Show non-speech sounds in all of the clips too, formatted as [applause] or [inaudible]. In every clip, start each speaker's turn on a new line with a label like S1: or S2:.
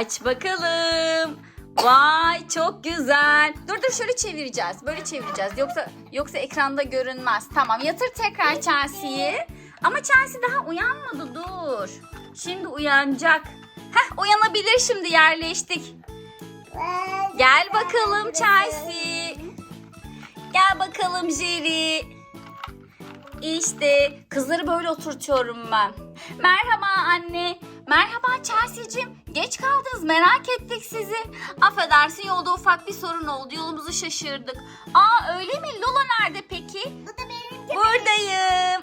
S1: Aç bakalım. Vay çok güzel. Dur dur şöyle çevireceğiz. Böyle çevireceğiz. Yoksa yoksa ekranda görünmez. Tamam yatır tekrar Chelsea'yi. Ama Chelsea daha uyanmadı dur. Şimdi uyanacak. Heh uyanabilir şimdi yerleştik. Gel bakalım Chelsea. Gel bakalım Jerry. İşte kızları böyle oturtuyorum ben. Merhaba anne. Merhaba Chelsea'cim. Geç kaldınız merak ettik sizi. Affedersin yolda ufak bir sorun oldu. Yolumuzu şaşırdık. Aa öyle mi? Lola nerede peki?
S2: Bu da benim
S1: Buradayım.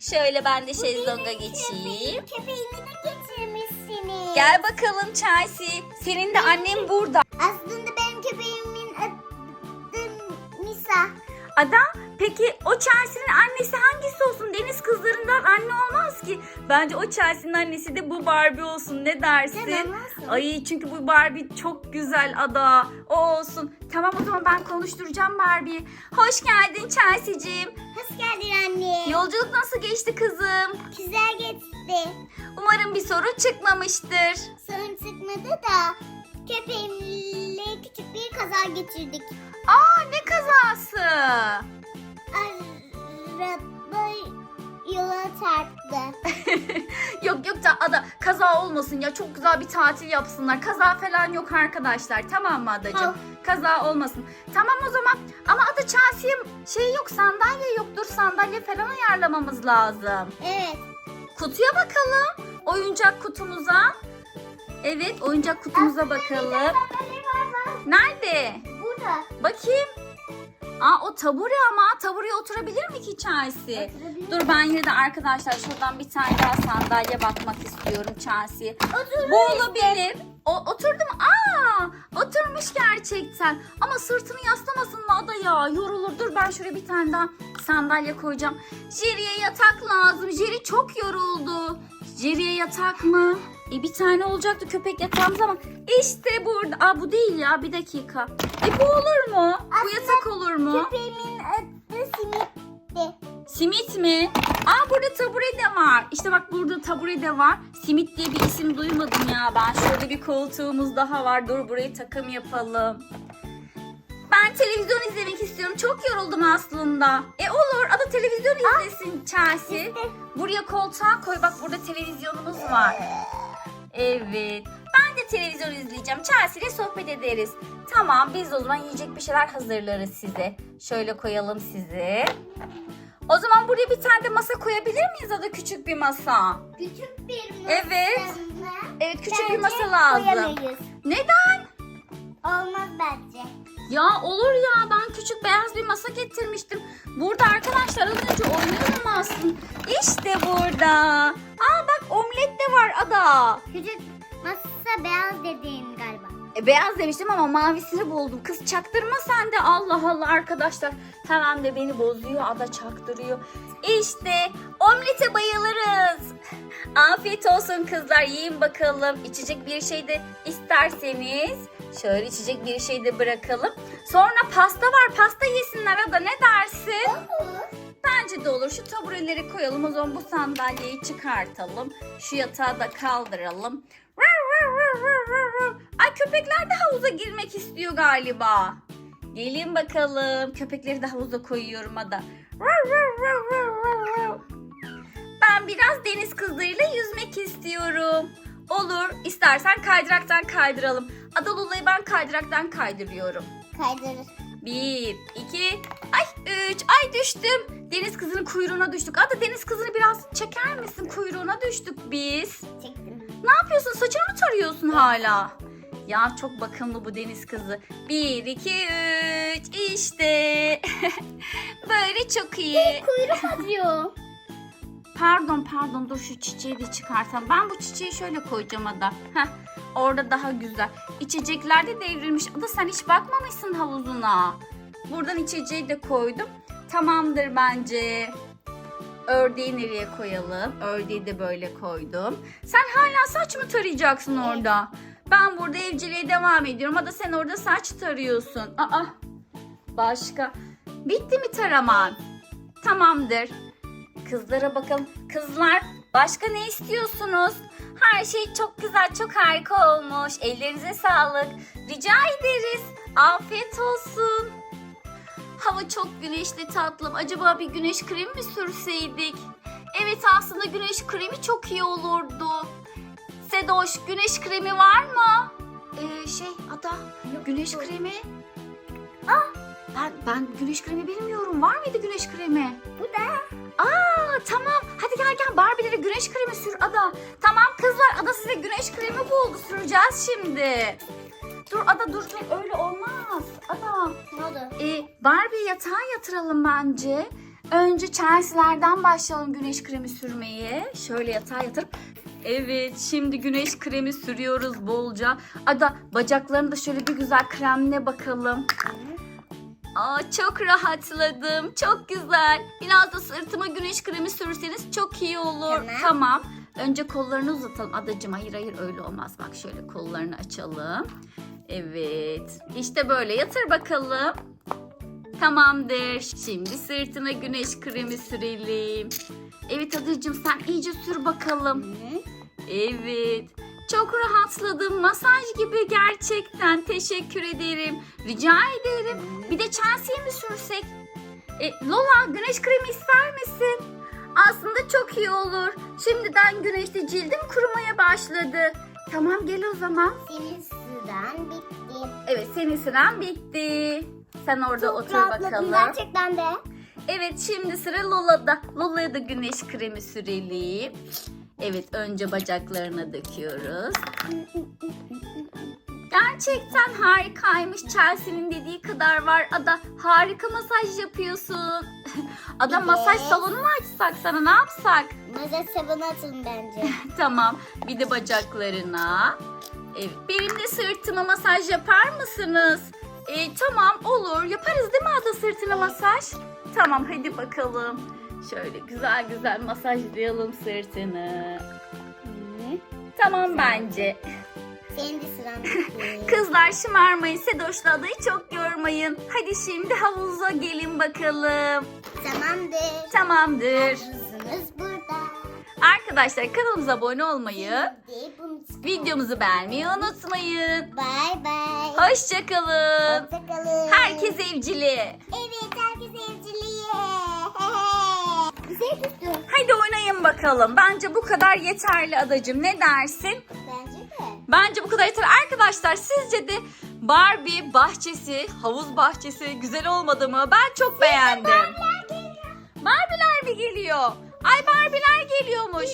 S1: [laughs] Şöyle ben de şezlonga geçeyim.
S2: Köpeğimi de getirmişsiniz.
S1: Gel bakalım Chelsea. Senin de annen burada.
S2: Aslında benim köpeğimin adı Misa.
S1: Ada peki o Chelsea'nin annesi hangisi olsun? Deniz kızlarından anne olmaz ki. Bence o Chelsea'nin annesi de bu Barbie olsun. Ne dersin?
S2: Neden olsun?
S1: Ay çünkü bu Barbie çok güzel Ada. O olsun. Tamam o zaman ben konuşturacağım Barbie'yi. Hoş geldin Chelsea'cim.
S2: Hoş geldin anne.
S1: Yolculuk nasıl geçti kızım?
S2: Güzel geçti.
S1: Umarım bir sorun çıkmamıştır.
S2: Sorun çıkmadı da köpeğimle küçük bir kaza geçirdik.
S1: Aa ne kazası? Kaza olmasın ya çok güzel bir tatil yapsınlar. Kaza falan yok arkadaşlar tamam mı adacığım? Kaza olmasın. Tamam o zaman ama ada Chelsea'ye şey yok sandalye yok dur sandalye falan ayarlamamız lazım.
S2: Evet.
S1: Kutuya bakalım. Oyuncak kutumuza. Evet oyuncak kutumuza bakalım. Nerede?
S2: Burada.
S1: Bakayım. Aa o tabure ama tabureye oturabilir mi ki Chelsea?
S2: Oturabilir.
S1: Dur ben yine de arkadaşlar şuradan bir tane daha sandalye bakmak istiyorum Chelsea.
S2: Oturur
S1: Bu olabilir. O, oturdu mu? Aa, oturmuş gerçekten. Ama sırtını yaslamasın mı ada ya? Yorulur. Dur ben şuraya bir tane daha sandalye koyacağım. Jerry'e yatak lazım. Jerry çok yoruldu. Jerry'e yatak mı? E bir tane olacaktı köpek yatağımız ama işte burada. Aa bu değil ya bir dakika. E bu olur mu? Bu yatak olur mu?
S2: Köpeğimin adı Simit'ti.
S1: Simit mi? Aa burada tabure de var. İşte bak burada tabure de var. Simit diye bir isim duymadım ya ben. Şurada bir koltuğumuz daha var. Dur burayı takım yapalım. Ben televizyon izlemek istiyorum. Çok yoruldum aslında. E olur. Ada televizyon izlesin Chelsea. Buraya koltuğa koy. Bak burada televizyonumuz var. Evet. Ben de televizyon izleyeceğim. Chelsea ile sohbet ederiz. Tamam biz de o zaman yiyecek bir şeyler hazırlarız size. Şöyle koyalım sizi. O zaman buraya bir tane de masa koyabilir miyiz ya da küçük bir masa?
S2: Küçük bir masa.
S1: Evet. Evet küçük bir
S2: Bence
S1: masa lazım.
S2: koyamayız.
S1: Neden?
S2: Olmaz bence.
S1: Ya olur ya ben küçük beyaz bir masa getirmiştim. Burada arkadaşlar az önce oynuyordum aslında. İşte burada. Aa bak omlet de var ada.
S2: Küçük masa beyaz dediğin galiba.
S1: E, beyaz demiştim ama mavisini buldum. Kız çaktırma sen de Allah Allah arkadaşlar. Hemen de beni bozuyor ada çaktırıyor. İşte omlete bayılırız. Afiyet olsun kızlar yiyin bakalım. İçecek bir şey de isterseniz şöyle içecek bir şey de bırakalım. Sonra pasta var pasta yesinler ada ne dersin? Bence de olur. Şu tabureleri koyalım. O zaman bu sandalyeyi çıkartalım. Şu yatağı da kaldıralım. Ay köpekler de havuza girmek istiyor galiba. Gelin bakalım. Köpekleri de havuza koyuyorum ada. Ben biraz deniz kızlarıyla yüzmek istiyorum. Olur. İstersen kaydıraktan kaydıralım. Ada Lula'yı ben kaydıraktan kaydırıyorum.
S2: Kaydırır.
S1: Bir, iki, ay üç, ay düştüm. Deniz kızının kuyruğuna düştük. Ada deniz kızını biraz çeker misin? Kuyruğuna düştük biz.
S2: Çektim.
S1: Ne yapıyorsun? Saçını mı tarıyorsun hala? Ya çok bakımlı bu deniz kızı. Bir, iki, üç, işte. [laughs] Böyle çok iyi.
S2: Kuyruk acıyor.
S1: Pardon pardon dur şu çiçeği de çıkartalım. Ben bu çiçeği şöyle koyacağım Ada. Heh, orada daha güzel. İçecekler de devrilmiş. Ada sen hiç bakmamışsın havuzuna. Buradan içeceği de koydum. Tamamdır bence. Ördeği nereye koyalım? Ördeği de böyle koydum. Sen hala saç mı tarayacaksın orada? Ben burada evciliğe devam ediyorum. Ada sen orada saç tarıyorsun. Aa, başka. Bitti mi taraman? Tamamdır. Kızlara bakalım. Kızlar başka ne istiyorsunuz? Her şey çok güzel, çok harika olmuş. Ellerinize sağlık. Rica ederiz. Afiyet olsun. Hava çok güneşli tatlım. Acaba bir güneş kremi mi sürseydik? Evet aslında güneş kremi çok iyi olurdu. Sedoş güneş kremi var mı? Ee, şey Ada güneş kremi. Ah ben, ben güneş kremi bilmiyorum. Var mıydı güneş kremi?
S2: Bu da.
S1: Aa tamam. Hadi gel gel Barbie'lere güneş kremi sür Ada. Tamam kızlar Ada size güneş kremi buldu. Süreceğiz şimdi. Dur Ada dur dur öyle olmaz. Ada.
S2: Ne oldu?
S1: E, Barbie yatağa yatıralım bence. Önce Chelsea'lerden başlayalım güneş kremi sürmeye. Şöyle yatağa yatırıp. Evet şimdi güneş kremi sürüyoruz bolca. Ada bacaklarını da şöyle bir güzel kremle bakalım. Aa, çok rahatladım. Çok güzel. Biraz da sırtıma güneş kremi sürseniz çok iyi olur.
S2: Tamam.
S1: Önce kollarını uzatalım. Adacığım hayır hayır öyle olmaz. Bak şöyle kollarını açalım. Evet. İşte böyle yatır bakalım. Tamamdır. Şimdi sırtına güneş kremi sürelim. Evet adacığım sen iyice sür bakalım. Evet. Çok rahatladım. Masaj gibi gerçekten. Teşekkür ederim. Rica ederim. Bir de Chelsea'ye mi sürsek? E, Lola güneş kremi ister misin? Aslında çok iyi olur. Şimdiden güneşte cildim kurumaya başladı. Tamam gel o zaman.
S2: Senin sıran bitti.
S1: Evet senin sıran bitti. Sen orada
S2: Çok
S1: otur
S2: rahatladım
S1: bakalım.
S2: gerçekten de.
S1: Evet şimdi sıra Lola'da. Lola'ya da güneş kremi sürelim. Evet önce bacaklarına döküyoruz. Gerçekten harikaymış. Chelsea'nin dediği kadar var. Ada harika masaj yapıyorsun. [laughs] Ada
S2: Evet.
S1: masaj salonu mu açsak sana ne yapsak?
S2: Masaj sabunu atın bence. [laughs]
S1: tamam bir de bacaklarına. Evet, benim de sırtıma masaj yapar mısınız? E, tamam olur yaparız değil mi Ada sırtına masaj? Tamam hadi bakalım. Şöyle güzel güzel masajlayalım sırtını. Hı, Tamam bence.
S2: Senin de sıran. [laughs]
S1: Kızlar şımarmayın. Sedoş'la adayı çok yormayın. Hadi şimdi havuza gelin bakalım.
S2: Tamamdır.
S1: Tamamdır.
S2: Havuzunuz burada.
S1: Arkadaşlar kanalımıza abone olmayı,
S2: Şimdi bunu sıkın.
S1: videomuzu beğenmeyi unutmayın.
S2: Bye bye.
S1: Hoşçakalın.
S2: Hoşçakalın.
S1: Herkes evcili.
S2: Evet herkes evciliğe. Tuttu.
S1: Hadi oynayın bakalım. Bence bu kadar yeterli adacığım. Ne dersin?
S2: Bence de.
S1: Bence bu kadar yeter. Arkadaşlar sizce de Barbie bahçesi, havuz bahçesi güzel olmadı mı? Ben çok beğendim. Barbie'ler mi geliyor? Ay Barbie'ler geliyormuş.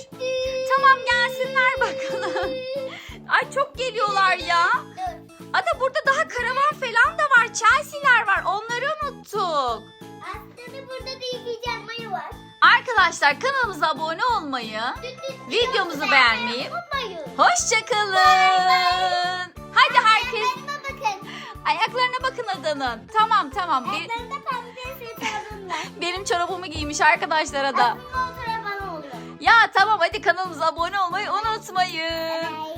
S1: Tamam gelsinler bakalım. Ay çok geliyorlar ya. Ada burada daha karavan falan da Arkadaşlar kanalımıza abone olmayı, videomuzu beğenmeyi, hoşçakalın. Hadi herkes ayaklarına bakın Adan'ın. Tamam tamam. Bir- [laughs] benim çorabımı giymiş arkadaşlar Ada.
S2: Aslında o taraf bana oluyor.
S1: Ya tamam hadi kanalımıza abone olmayı unutmayın.